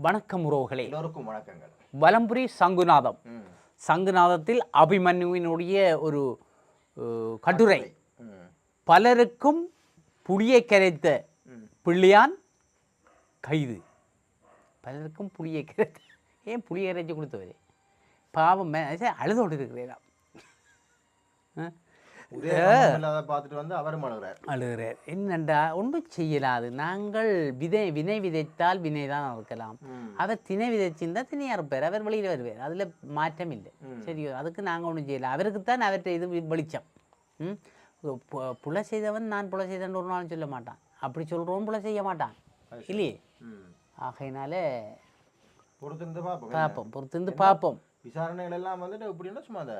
வணக்கம் உறவுகளே. எல்லோருக்கும் வணக்கங்கள். வலம்புரி சங்குநாதம். சங்குநாதத்தில் அபிமன்யுவினுடைய ஒரு கட்டுரை. பலருக்கும் புளியை கரைத்த. பிள்ளையான் கைது. பலருக்கும் புளியை கரைத்த ஏன் புளியை கரைச்சி கொடுத்தவரே? பாவம் அழுதோடு இருக்கிறேன் பார்த்துட்டு வந்து அவரும் அழுகிறார் அழுகிறார் என்னண்டா ஒன்றும் செய்யலாது. நாங்கள் விதை வினை விதைத்தால் வினை தான் அறுக்கலாம் ம். அவர் திணை விதைச்சிருந்தா திணையா இருப்பார். அவர் வெளியில் வருவார். அதில் மாற்றம் இல்லை. சரியோ அதுக்கு நாங்கள் ஒன்றும் செய்யலை. அவருக்கு தான் அவர்கிட்ட இது வெளிச்சம். ம்? புல செய்தவன் நான் புல செய்தேன்னு ஒரு நாளும் சொல்ல மாட்டான். அப்படி சொல்கிறோம் புல செய்ய மாட்டான். இல்லையே. ஆகையினால பொறுத்திருந்து பார்ப்போம். பொறுத்திருந்து பார்ப்போம். விசாரணைகள் எல்லாம் வந்துட்டு எப்படின்னா சும்மா அந்த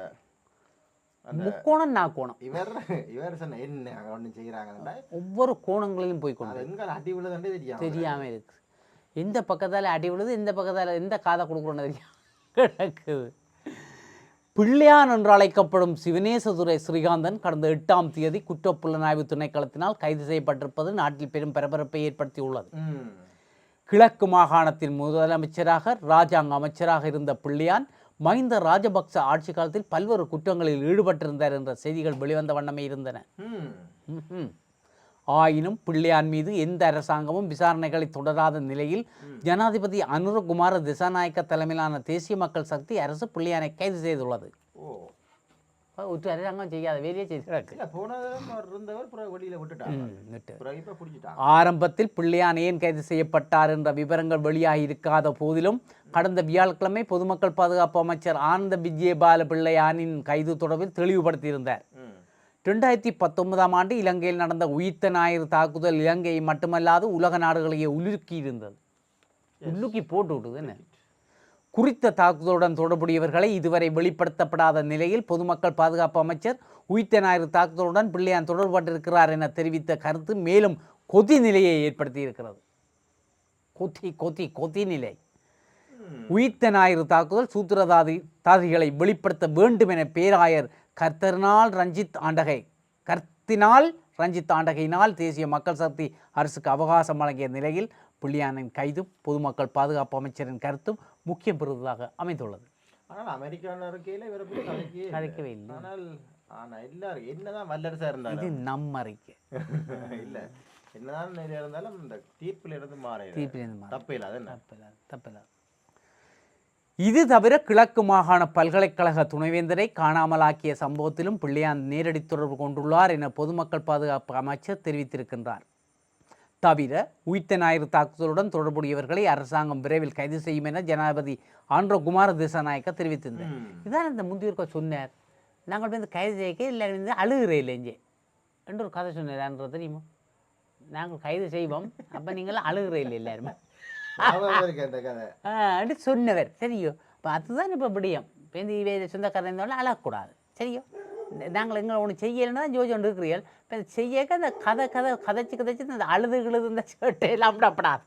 முக்கோணம் நாக்கோணம் இவர் இவர் சொன்ன என்ன அங்கே ஒன்றும் செய்கிறாங்கன்னா ஒவ்வொரு கோணங்களிலும் போய் கொண்டு அது எங்கே அடி விழுதுன்றே தெரியாம தெரியாமல் இருக்கு. எந்த பக்கத்தால் அடி விழுது எந்த பக்கத்தால் எந்த காதை கொடுக்குறோன்னு தெரியாம கிடக்குது. பிள்ளையான் என்று அழைக்கப்படும் சிவனேசதுரை ஸ்ரீகாந்தன் கடந்த எட்டாம் தேதி குற்றப்புலனாய்வு திணைக்களத்தினால் கைது செய்யப்பட்டிருப்பது நாட்டில் பெரும் பரபரப்பை ஏற்படுத்தியுள்ளது. கிழக்கு மாகாணத்தின் முதலமைச்சராக ராஜாங்க அமைச்சராக இருந்த பிள்ளையான் மஹிந்த ராஜபக்ச ஆட்சி காலத்தில் பல்வேறு குற்றங்களில் ஈடுபட்டிருந்தார் என்ற செய்திகள் வெளிவந்த வண்ணமே இருந்தன. ஆயினும் பிள்ளையான் மீது எந்த அரசாங்கமும் விசாரணைகளை தொடராத நிலையில் ஜனாதிபதி அனுரகுமார திசாநாயக்க தலைமையிலான தேசிய மக்கள் சக்தி அரசு பிள்ளையானை கைது செய்துள்ளது. ஒரு அரசாங்கம் செய்யாத வேலையே செய்து கிடக்கு இல்லை போன தடவை அவர் இருந்தவர் பிறகு வெளியில் விட்டுட்டாங்க ம், விட்டு. பிறகு இப்போ பிடிச்சிட்டாங்க ஆரம்பத்தில் பிள்ளையான் ஏன் கைது செய்யப்பட்டார் என்ற விவரங்கள் வெளியாகி இருக்காத போதிலும் கடந்த வியாழக்கிழமை பொதுமக்கள் பாதுகாப்பு அமைச்சர் ஆனந்த விஜயபால பிள்ளையானின் கைது தொடர்பில் தெளிவுபடுத்தியிருந்தார். ரெண்டாயிரத்தி பத்தொன்பதாம் ஆண்டு இலங்கையில் நடந்த உயிர்த்த ஞாயிறு தாக்குதல் இலங்கையை மட்டுமல்லாது உலக நாடுகளையே உலுக்கி இருந்தது உலுக்கி போட்டு விட்டது என்ன குறித்த தாக்குதலுடன் தொடர்புடையவர்களை இதுவரை வெளிப்படுத்தப்படாத நிலையில் பொதுமக்கள் பாதுகாப்பு அமைச்சர் உயிர்த்த ஞாயிறு தாக்குதலுடன் பிள்ளையான் தொடர்பட்டிருக்கிறார் என தெரிவித்த கருத்து மேலும் கொதி நிலையை ஏற்படுத்தி இருக்கிறது கொதி கொதி கொதி நிலை உயித்த உயிர்த்த ஞாயிறு தாக்குதல் சூத்திரதாதி தாதிகளை வெளிப்படுத்த வேண்டும் என பேராயர் கர்த்தர்னால் ரஞ்சித் ஆண்டகை கர்த்தினால் ரஞ்சித் ஆண்டகையினால் தேசிய மக்கள் சக்தி அரசுக்கு அவகாசம் வழங்கிய நிலையில் புள்ளியானின் கைதும் பொதுமக்கள் பாதுகாப்பு அமைச்சரின் கருத்தும் முக்கியம் பெறுவதாக அமைந்துள்ளது. ஆனால் அமெரிக்கான இருக்கையில் இவரை பற்றி. கதைக்கவே இல்லை. ஆனால் ஆனால் எல்லாரும் என்னதான் வல்லரசா இருந்தாலும். இது நம் அறிக்கை. இல்ல என்னதான் நிலையா இருந்தாலும் இந்த தீர்ப்பில் இருந்து மாற தீர்ப்பிலிருந்து மாறு. தப்பு இல்லை அது என்ன? தப்பில்லாது தப்பில்லாது. இது தவிர கிழக்கு மாகாண பல்கலைக்கழக துணைவேந்தரை காணாமலாக்கிய சம்பவத்திலும் பிள்ளையான் நேரடி தொடர்பு கொண்டுள்ளார் என பொதுமக்கள் பாதுகாப்பு அமைச்சர் தெரிவித்திருக்கின்றார். தவிர உயிர்த்த ஞாயிறு தாக்குதலுடன் தொடர்புடையவர்களை அரசாங்கம் விரைவில் கைது செய்யும் என ஜனாதிபதி ஆண்ட்ரகுமார திசாநாயக்க தெரிவித்திருந்தார். இதான் இந்த முந்தியோர்க்க சொன்னார். நாங்கள் வந்து கைது செய்ய இல்லை வந்து அழுகிறே இல்லைஞ்சே என்று. ஒரு கதை சொன்னார் தெரியுமா? நாங்கள் கைது செய்வோம் அப்போ நீங்களாம் அழுகிறே இல்லை எல்லாருமே. அப்படி சொன்னவர். சரியோ? இப்போ அதுதான் இப்போ விடியம். இப்போ இந்த சொந்தக்காரன் இருந்தாலும் அழக்கூடாது. சரியோ? நாங்கள் எங்களை ஒன்று செய்யலைன்னா தான் ஜோஜி ஒன்று இருக்கிறீர்கள் இப்போ செய்யக்க இந்த கதை கதை கதைச்சு கதைச்சு இந்த அழுது கிழுது இந்த சேட்டையெல்லாம் விடப்படாது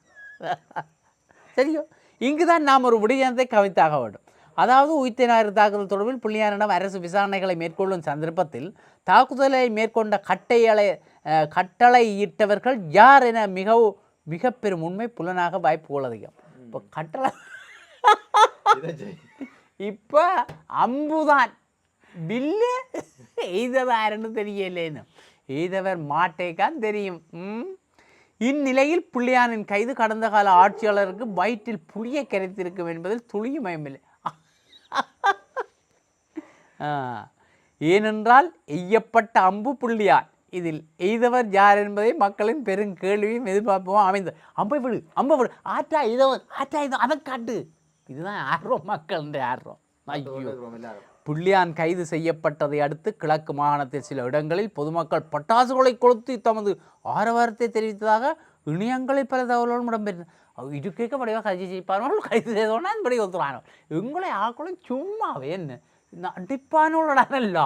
சரியோ? இங்கு தான் நாம் ஒரு விடயத்தை கவித்தாக வேண்டும். அதாவது உயிர்த்த ஞாயிறு தாக்குதல் தொடர்பில் பிள்ளையாரிடம் அரசு விசாரணைகளை மேற்கொள்ளும் சந்தர்ப்பத்தில் தாக்குதலை மேற்கொண்ட கட்டையலை கட்டளையிட்டவர்கள் யார் என மிகவும் மிக பெரும் உண்மை புலனாக வாய்ப்புகள் அதிகம் இப்போ கட்டளை. இப்போ அம்புதான். பில்லு? எய்தவாருன்னு தெரியலேன்னு. எய்தவர் மாட்டேக்கான் தெரியும். ம்? இந்நிலையில் புள்ளியானின் கைது கடந்த கால ஆட்சியாளருக்கு வயிற்றில் புளியை கரைத்திருக்கும் என்பதில் துளியும் பயமில்லை. ஆ, ஏனென்றால் எய்யப்பட்ட அம்பு புள்ளியான். இதில் எய்தவர் யார் என்பதை மக்களின் பெரும் கேள்வியும் எதிர்பார்ப்பும் அமைந்தது. அம்பை விடு அம்பை விடு. ஆற்றா இதவன் ஆற்றா இதோ அதை காட்டு. இதுதான் ஆர்வம் மக்கள் ஆர்வம். ஐயோ. புள்ளியான் கைது செய்யப்பட்டதை அடுத்து கிழக்கு மாகாணத்தில் சில இடங்களில் பொதுமக்கள் பட்டாசுகளை கொளுத்தி தமது ஆரவாரத்தை தெரிவித்ததாக இணையங்களில் பல தகவல்களும் இடம்பெற்றன. அவ இது கேட்க முடியாது கைது செய்ப்பானோள் கைது செய்தோன்னா இப்படி ஒத்துறாங்க எங்களை ஆக்களும் சும்மாவே என்ன? நடிப்பானோடனல்ல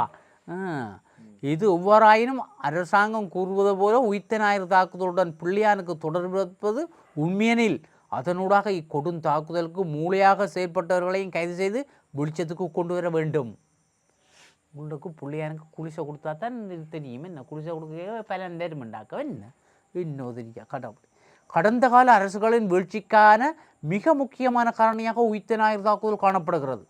இது எவ்வாறாயினும் அரசாங்கம் கூறுவது போல உயிர்த்த ஞாயிறு தாக்குதலுடன் பிள்ளையானுக்கு தொடர்பு இருப்பது உண்மையெனில் அதனூடாக இக்கொடும் தாக்குதலுக்கு மூளையாக செயல்பட்டவர்களையும் கைது செய்து வெளிச்சத்துக்கு கொண்டு வர வேண்டும். உங்களுக்கு பிள்ளையானுக்கு குளிசை கொடுத்தா தான் தெரியும். என்ன குளிசை கொடுக்க பல நேரம் உண்டாக்க என்ன? இன்னும் தெரியா கடவுள். கடந்த கால அரசுகளின் வீழ்ச்சிக்கான மிக முக்கியமான காரணியாக உயிர்த்த ஞாயிறு தாக்குதல் காணப்படுகிறது.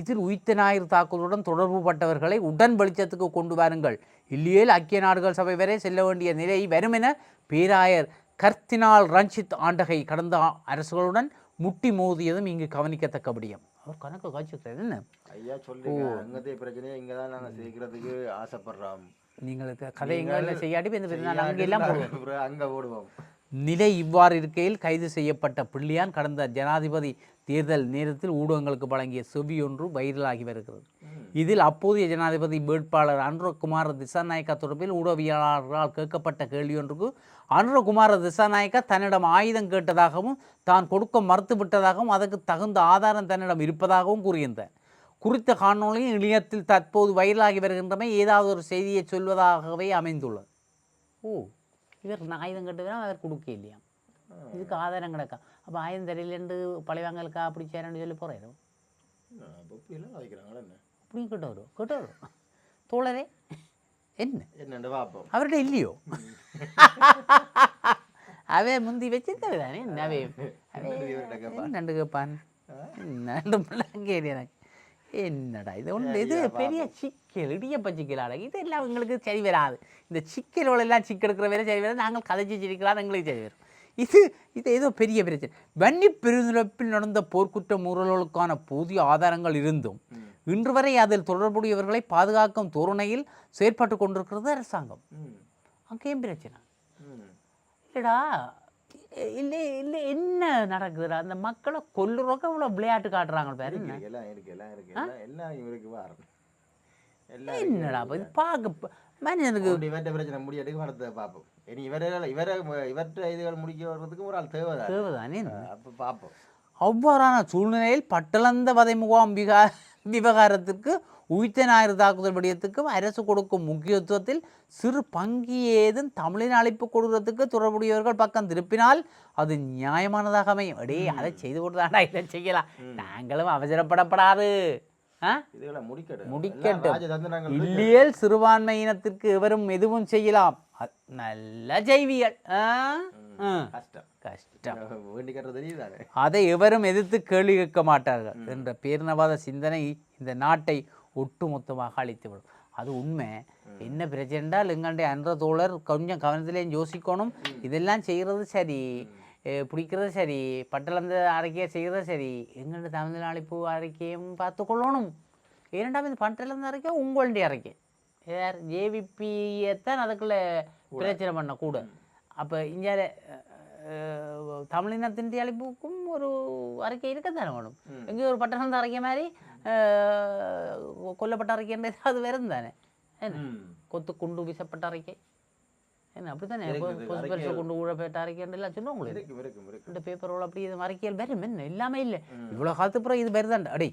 இதில் உயிர்த்த ஞாயிறு தாக்குதலுடன் தொடர்பு பட்டவர்களை உடன் வெளிச்சத்துக்கு கொண்டு வாருங்கள். இல்லையேல் ஐக்கிய நாடுகள் சபை வரை செல்ல வேண்டிய நிலை வரும் என பேராயர் கர்த்தினால் ரஞ்சித் ஆண்டகை கடந்த அரசுகளுடன் முட்டி மோதியதும் இங்கு கவனிக்கத்தக்க விடயம். அவர் கணக்கு காய்ச்சிருக்காரு என்ன? ஐயா சொல்லுங்க அங்கதே பிரச்சனையே இங்க தான் நாங்க சேர்க்கறதுக்கு ஆசைப்படுறோம். நீங்களுக்கு இப்ப இந்த பிரச்சனை அங்கே எல்லாம் போடுவோம். அங்க போடுவோம். நிலை இவ்வாறு இருக்கையில் கைது செய்யப்பட்ட பிள்ளையான் கடந்த ஜனாதிபதி தேர்தல் நேரத்தில் ஊடகங்களுக்கு வழங்கிய செவி ஒன்று வைரலாகி வருகிறது. இதில் அப்போதைய ஜனாதிபதி வேட்பாளர் அனுரகுமார திசாநாயக்கா தொடர்பில் ஊடகவியலாளர்களால் கேட்கப்பட்ட கேள்வியொன்றுக்கு அனுரகுமார திசாநாயக்கா தன்னிடம் ஆயுதம் கேட்டதாகவும் தான் கொடுக்க மறுத்துவிட்டதாகவும் அதற்கு தகுந்த ஆதாரம் தன்னிடம் இருப்பதாகவும் கூறியிருந்தார். குறித்த காணொளியும் இணையத்தில் தற்போது வைரலாகி வருகின்றமை ஏதாவது ஒரு செய்தியை சொல்வதாகவே அமைந்துள்ளது. ஓ இவர் நான் ஆயுதம் கட்டுதான் அவர் கொடுக்க இல்லையா? இதுக்கு ஆதாரம் கிடக்கா? அப்போ ஆயுதம் தெரியலேண்டு பழையவாங்கலுக்கா அப்படி சேரன்னு சொல்லி போகிறோம் என்னண்டு பார்ப்போம் அவர்கிட்ட இல்லையோ அவே முந்தி வச்சிருக்கவே தானே என்ன அவே இவர்கிட்ட கேட்பான். என்னண்டு கேட்பான் என்னண்டு முள்ளங்கேரி எனக்கு என்னடா இது ஒன்று இது பெரிய சிக்கல் இடியப்ப சிக்கலாட இதெல்லாம் எங்களுக்கு சரி வராது இந்த சிக்கலோட எல்லாம் சிக்கெடுக்கிற வேலை சரி வராது நாங்கள் கதைச்சி சிரிக்கலாம் எங்களுக்கு சரி வரும் இது இது ஏதோ பெரிய பிரச்சனை வன்னி பெருநிலப்பில் நடந்த போர்க்குற்ற முறல்களுக்கான போதிய ஆதாரங்கள் இருந்தும் இன்று வரை அதில் தொடர்புடையவர்களை பாதுகாக்கும் தோரணையில் செயற்பட்டு கொண்டிருக்கிறது அரசாங்கம். அங்கேயும் பிரச்சனை? இல்லைடா இல்லை இல்லை என்ன நடக்குதுடா? அந்த மக்களை கொல்லுறக்க இவ்வளோ விளையாட்டு காட்டுறாங்க பாரு எல்லாம் இருக்கு எல்லாம் இருக்கு எல்லாம் எல்லாம் இவருக்கு வாரம் எல்லாம் என்னடா இது பார்க்க மனிதனுக்கு. இவர்கிட்ட பிரச்சனை முடியறதுக்கு வரத்தை பார்ப்போம். இனி இவரை இவரை இவர்கிட்ட இதுகள் முடிக்க வர்றதுக்கு ஒரு ஆள் தேவைதான். தேவைதானே அப்ப பார்ப்போம். அவ்வாறான சூழ்நிலையில் பட்டளந்த வதை முகாம் விகா விவகாரத்திற்கு உயிர்த்த ஞாயிறு தாக்குதல் விடயத்துக்கும் அரசு கொடுக்கும் முக்கியத்துவத்தில் சிறு பங்கு ஏதும் தமிழின் அழைப்பு கொடுக்கறதுக்கு தொடர்புடையவர்கள் பக்கம் திருப்பினால் அது நியாயமானதாக அமையும். அடே அதை செய்து கொடுத்தாண்டா இதை செய்யலாம். நாங்களும் அவசரப்படப்படாது. முடிக்கட்டும். இல்லியல் சிறுபான்மை இனத்திற்கு எவரும் எதுவும் செய்யலாம். நல்ல செய்வியல். கஷ்டம். கஷ்டம். அதை எவரும் எதிர்த்து கேள்வி கேட்க மாட்டார்கள் என்ற பேரினவாத சிந்தனை இந்த நாட்டை ஒட்டுமொத்தமாக அழித்துவிடும். அது உண்மை. என்ன பிரச்சனைண்டால் எங்களுடைய அன்ற தோழர் கொஞ்சம் கவனத்திலேயும் யோசிக்கணும். இதெல்லாம் செய்கிறது சரி. பிடிக்கிறது சரி. பட்டளந்த அறிக்கையை செய்கிறது சரி. எங்களுடைய தமிழ் அழைப்பு அறிக்கையும் பார்த்து கொள்ளணும். ஏனென்றால் இந்த பட்டளந்த அறிக்கை உங்களுடைய அறிக்கை. யார்? ஜேவிபியைத்தான் அதுக்குள்ள பிரச்சனை பண்ண கூட அப்போ இங்கே தமிழினத்தின் அழைப்புக்கும் ஒரு அறிக்கை இருக்கத்தானே வேணும் எங்கேயும் ஒரு பட்டணம் அறிக்கை மாதிரி கொல்லப்பட்ட அறிக்கைன்ற அது வேறும் தானே என்ன. கொத்து குண்டு வீசப்பட்ட அறிக்கை என்ன அப்படித்தானே அறிக்கைகள். குண்டு ஊழப்பட்ட அறிக்கைன்னு எல்லாம் இருக்கும் இருக்கும் இந்த பேப்பரோட அப்படி இது அறிக்கைகள் வரும் என்ன எல்லாமே இல்லை இவ்வளோ காலத்துக்கு அப்புறம் இது வருதாண்டா அடே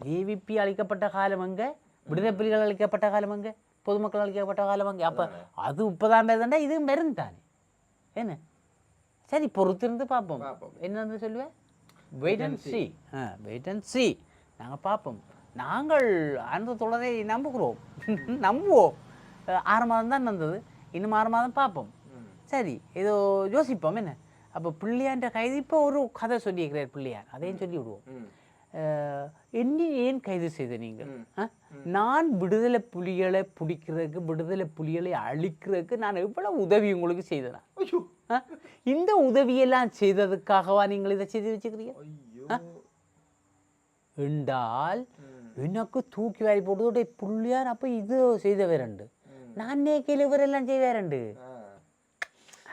ஏவிபி அளிக்கப்பட்ட காலம் எங்க விடுதலை புலிகள் அளிக்கப்பட்ட காலம் எங்க பொதுமக்கள் அளிக்கப்பட்ட காலம் எங்க அப்போ அது இப்போதான் வருதாண்டா இதுவும் வரும் தானே என்ன சரி பொறுத்திருந்து பார்ப்போம். என்னன்னு சொல்லுவேன் wait and see ah wait and see நாங்கள் பார்ப்போம். நாங்கள் அந்த தொடரை நம்புகிறோம். நம்புவோம். ஆறு மாதம் தான் நடந்தது. இன்னும் ஆறு மாதம் பார்ப்போம். சரி ஏதோ யோசிப்போம் என்ன? அப்போ பிள்ளையான்ற கைது இப்போ ஒரு கதை சொல்லியிருக்கிறார் பிள்ளையார். அதையும் சொல்லி விடுவோம் என்னை ஏன் கைது செய்த நீங்கள்? நான் விடுதலை புலிகளை பிடிக்கிறதுக்கு விடுதலை புலிகளை அழிக்கிறதுக்கு நான் எவ்வளவு உதவி உங்களுக்கு செய்தேனா? இந்த உதவியெல்லாம் செய்ததுக்காகவா நீங்கள் இதை செய்து வச்சுக்கிறீங்க என்றால். எனக்கு தூக்கி வாரி போட்டு புள்ளியார் அப்போ இது செய்தவரண்டு நான் நேக்கையில் இவரெல்லாம் செய்வாரண்டு.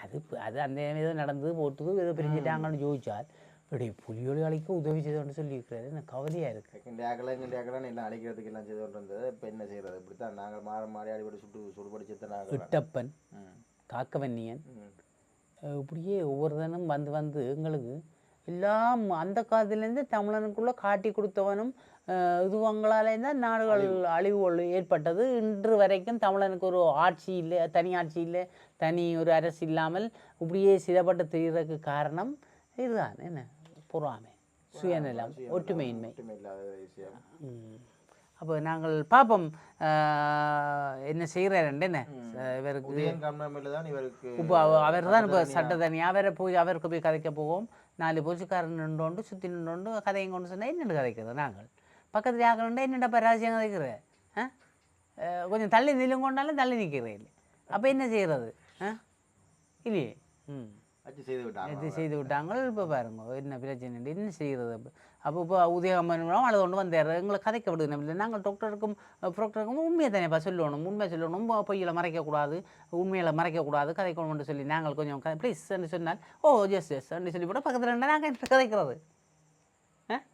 அது அது அந்த ஏதோ நடந்தது போட்டது ஏதோ பிரிஞ்சுட்டாங்கன்னு யோசிச்சால் இப்படி புலியோடு அழைக்க உதவி செய்தோன்னு சொல்லியிருக்கிறாரு எனக்கு கவலையாக இருக்கு எங்கண்டி ஆக்கல எங்கண்டி ஆக்கலான்னு எல்லாம் அழிக்கிறதுக்கு எல்லாம் செய்து கொண்டு இருந்தது இப்போ என்ன செய்யறது இப்படித்தான் நாங்கள் மாற மாறி அடிபடி சுட்டு சுடுபடி செத்த நாங்கள் இட்டப்பன் காக்கவன்னியன் இப்படியே ஒவ்வொரு தினம் வந்து வந்து எங்களுக்கு எல்லாம் அந்த காலத்துலேருந்து தமிழனுக்குள்ளே காட்டி கொடுத்தவனும் இதுவங்களாலே தான் நாடுகள் அழிவுகள் ஏற்பட்டது. இன்று வரைக்கும் தமிழனுக்கு ஒரு ஆட்சி இல்லை தனி ஆட்சி இல்லை தனி ஒரு அரசு இல்லாமல் இப்படியே சிதப்பட்டு தெரிகிறதுக்கு காரணம் இதுதான். என்ன? பொறாமை. சுயநலம் ஒற்றுமையின்மை. அப்போ நாங்கள் பார்ப்போம் என்ன செய்கிறாருண்டு என்ன? இவருக்கு இப்போ அவர் தான் இப்போ சட்டத்தனி அவரை போய் அவருக்கு போய் கதைக்க போவோம். நாலு போலீஸ்காரன் நின்றோண்டு சுற்றி நின்றோண்டு கதையும் கொண்டு சொன்னால் என்னென்னு கதைக்கிறது நாங்கள்? பக்கத்தில் ஆகணுண்டா என்னென்னப்பா ரகசியம் கதைக்கிற ஆ? கொஞ்சம் தள்ளி நில்லும் கொண்டாலும் தள்ளி நிற்கிறேன். இல்லை அப்போ என்ன செய்கிறது? ஆ? இல்லையே? ம். செய்து விட்டாங்க இது செய்து விட்டாங்க இப்போ பாருங்க என்ன பிரச்சனை என்ன செய்கிறது? அப்போ அப்போ இப்போ உதயகம்மனும் அதை கொண்டு வந்தார். எங்களை கதைக்க விடுது நம்ம நாங்கள் டாக்டருக்கும் ப்ராக்டருக்கும் உண்மையை தானேப்பா சொல்லணும். உண்மை சொல்லணும். பொய்யில் மறைக்கக்கூடாது. உண்மையில் மறைக்கக்கூடாது. கதைக்கணும்னு சொல்லி நாங்கள் கொஞ்சம் ப்ளீஸ் சொன்னால் ஓ ஜெஸ் ஜெஸ் சொல்லி போட்டால் பக்கத்தில் இருந்தால் நாங்கள் என்ன கதைக்கிறது?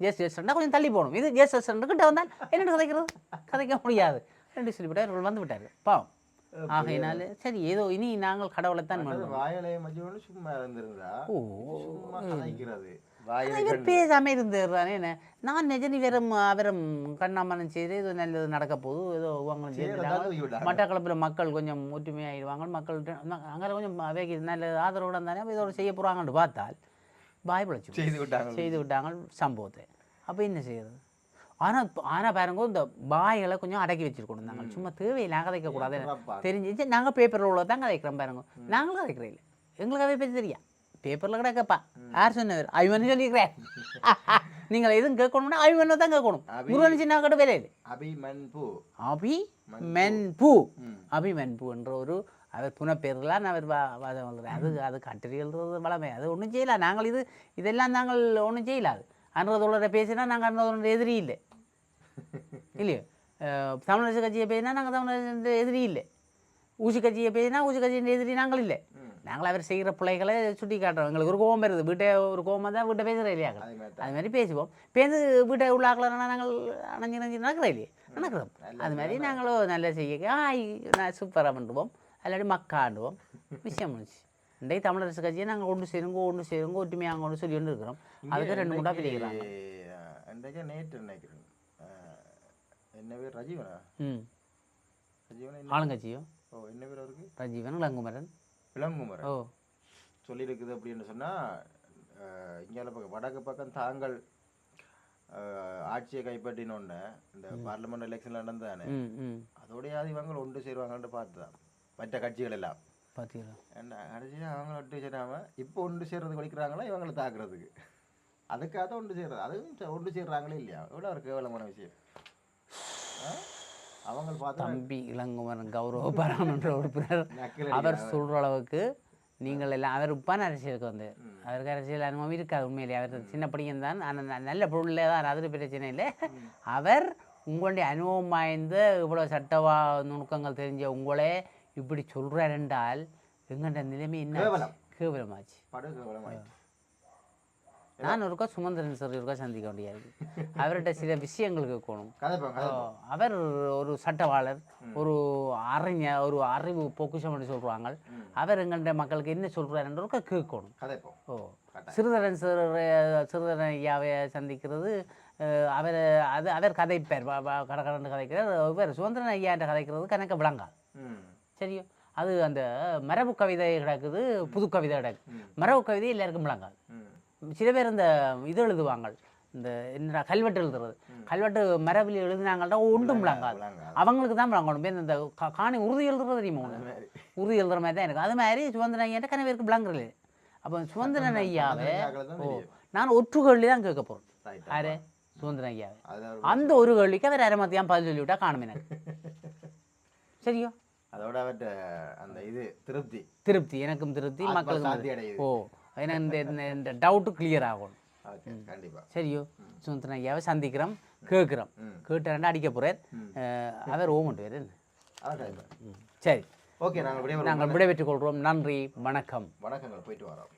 ஜெஸ் ஜெஸ் கொஞ்சம் தள்ளி போகணும். இது ஜெஸ் ஜெஸ் கிட்ட வந்தால் என்னென்னு கதைக்கிறது? கதைக்க முடியாது. ரெண்டு சொல்லி விட்டார் இவர் வந்து விட்டார் பாவம். ஆகையினால சரி ஏதோ இனி நாங்கள் கடவுளைத்தான் அது பண்ணுவோம் வாயலையை மஜ்ஜோன்னு சும்மா இருந்திருந்தா ஓ சும்மா கதைக்கிறது வாயிலை இவர். பேசாமல் இருந்துடுறானே என்ன நான் நிஜனி வெறும் அவரும் கண்ணாமனம் செய்து ஏதோ நல்லது நடக்க போகுது ஏதோ சேர்ந்துட்டாங்க விட்டாங்க. மட்டக்களப்பில் மக்கள் கொஞ்சம் ஒற்றுமையாயிடுவாங்க மக்கள் அங்கே கொஞ்சம் அவைக்கு நல்ல ஆதரவுடன் தானே இதோட செய்ய போகிறாங்கன்னு பார்த்தால் பாய் பிழைச்சி செய்து விட்டாங்க. செய்து விட்டாங்க சம்பவத்தை. அப்போ என்ன செய்யறது? ஆனால் ஆனால் பாருங்க இந்த பாய்களை கொஞ்சம் அடக்கி வச்சிருக்கணும் நாங்கள். சும்மா தேவையில்லாம் கதைக்கக்கூடாது. தெரிஞ்சிச்சு. நாங்கள் பேப்பரில் உள்ள தான் கதைக்கிறோம் பாருங்க. நாங்களும் கதைக்கிறோம் இல்லை எங்களுக்கு அதை பற்றி தெரியா பேப்பரில் கிடக்கப்பா. யார் சொன்னவர்? ஐவன் சொல்லிக்கிறேன் நீங்கள் எதுவும் கேட்கணும்னா ஐவனை தான் கேட்கணும். முருகன் சின்ன கூட வேலை இல்லை அபிமன் பூ அபி மென் பூ ம். அபி மென் பூ என்ற ஒரு அவர் புனப்பேர்லாம் அவர் அது அது கட்டுரை எழுதுறது வளமை. அது ஒன்றும் செய்யலாம் நாங்கள் இது இதெல்லாம் நாங்கள் ஒன்றும் செய்யலாது அன்றதோட பேசினா நாங்கள் அன்றதோட எதிரி இல்லை. இல்லையோ தமிழரசு கட்சியை பேசினா நாங்கள் தமிழரசு எதிரி இல்லை ஊசி கட்சியை பேசினா ஊசி கட்சியின் எதிரி நாங்கள் இல்லை. நாங்கள் அவர் செய்கிற பிள்ளைகளை சுட்டி காட்டுறோம் எங்களுக்கு ஒரு கோபம் வருது வீட்டை ஒரு கோபம் தான் வீட்டை பேசுகிற இல்லையா அதே மாதிரி பேசுவோம் பேருந்து வீட்டை உள்ள ஆக்கலன்னா நாங்கள் அணைஞ்சு அணைஞ்சு நடக்கிறோம் இல்லையே நடக்கிறோம் அது மாதிரி நாங்களும் நல்லா செய்ய ஆய் நான் சூப்பராக பண்ணுவோம் அல்லாடி மக்காண்டுவோம் விஷயம் முடிச்சு இன்றைக்கு தமிழரசு கட்சியை நாங்கள் ஒன்று சேருங்க ஒன்று சேருங்க ஒற்றுமையாக கொண்டு சொல்லி கொண்டு இருக்கிறோம் அதுக்கு ரெண்டு மூணா பிரிக்கிறாங்க நேற்று நினைக்கிறேன் அஹ், என்ன பேர்? ரஜீவனா? ம். ரஜீவனா ஆளுங்கட்சியோ? ஓ என்ன பேர் அவருக்கு? ரஜீவன் இளங்குமரன் விளங்குமரன். ஓ. சொல்லியிருக்குது அப்படின்னு சொன்னால் இங்கே பக்கம் வடக்கு பக்கம் தாங்கள் ஆட்சியை கைப்பற்றினோடனே இந்த பார்லிமெண்ட் எலெக்ஷன் நடந்தானே அதோடையாவது இவங்க ஒன்று சேருவாங்கன்னு பார்த்து தான் மற்ற கட்சிகள் எல்லாம். பார்த்தீங்களா கடைசியாக அவங்க ஒன்று சேராம இப்போ ஒன்று சேர்றது வலிக்கிறாங்களா இவங்களை தாக்குறதுக்கு? அதுக்காக தான் ஒன்று சேர்றது. அதுவும் ஒன்று சேர்றாங்களே இல்லையா? எவ்வளோ ஒரு கேவலமான விஷயம்? அவங்க பார்த்தா தம்பி இளங்குமரன் கௌரவ பாராளுமன்ற உறுப்பினர் அவர் சொல்கிற அளவுக்கு நீங்கள் எல்லாம் அவர் உப்பான அரசியலுக்கு வந்து. அவருக்கு அரசியல் அனுபவம் இருக்காது உண்மையிலே அவர் சின்ன பையன் தான். ஆனால் நல்ல பொருளே தான் அது பிரச்சனை இல்லை. அவர் உங்களுடைய அனுபவம் வாய்ந்த இவ்வளோ சட்டவா நுணுக்கங்கள் தெரிஞ்ச உங்களே இப்படி சொல்கிறார் என்றால் எங்கள்ட நிலைமை என்ன? கேவலம். கேவலமாச்சு. படு கேவலமாயிடுச்சு நான் ஒருக்கா சுமந்திரன் சார் ஒருக்கா சந்திக்க முடியாது அவர்கிட்ட சில விஷயங்கள் கேட்கணும் அவர் ஒரு சட்டவாளர் ஒரு அறிஞர் ஒரு அறிவு பொக்குஷம் சொல்கிறாங்க அவர் எங்கள்ட மக்களுக்கு என்ன சொல்கிறாருன்றக்க கேட்கணும். கதைப்போம் ஓ சிறுதரன் சிறு சிறுதரன் ஐயாவை சந்திக்கிறது அவர் அது அவர் கதைப்பார் கடற்கடன்னு கதைக்கிறார். இவர் சுதந்திரன் ஐயான்ற கதைக்கிறது கணக்க விளங்காது. ம். சரியோ? அது அந்த மரபு கவிதை கிடக்குது புது கவிதை கிடக்கு. மரபு கவிதை எல்லாருக்கும் விளங்காது. சில பேர் இந்த இது எழுதுவாங்க இந்த என்ன கல்வெட்டு எழுதுறது. கல்வெட்டு மரபில் எழுதினாங்கள்டா ஒன்றும் விளங்காது. அவங்களுக்கு தான் விளங்கணும். இந்த காணி உறுதி எழுதுறது தெரியுமா உறுதி எழுதுற மாதிரி தான் இருக்கும். அது மாதிரி சுதந்திரன் ஐயாட்ட கன பேருக்கு விளங்குறது அப்போ சுதந்திரன் ஐயாவை. நான் ஒற்று கேள்வி தான் கேட்க போகிறேன் யாரு? சுதந்திரன் ஐயாவை. அந்த ஒரு கேள்விக்கு அவர் அரை மத்தியம் பதில் சொல்லிவிட்டா காணும் எனக்கு சரியோ? அதோட அந்த இது திருப்தி. திருப்தி. எனக்கும் திருப்தி மக்களுக்கும். ஓ. எனக்கு இந்த- இந்த- டவுட்டு கிளியர் ஆகணும். சரியோ? சுதந்திரன் ஐயாவை சந்திக்கிறோம் கேட்குறோம். கேட்டு அடிக்க போகிறார் அவர் ஓமட்டு வேறு சரி. ஓகே நாங்கள் நாங்கள் விடைபெற்றுக் கொள்கிறோம். நன்றி வணக்கம். வணக்கங்கள் போயிட்டு வரோம்.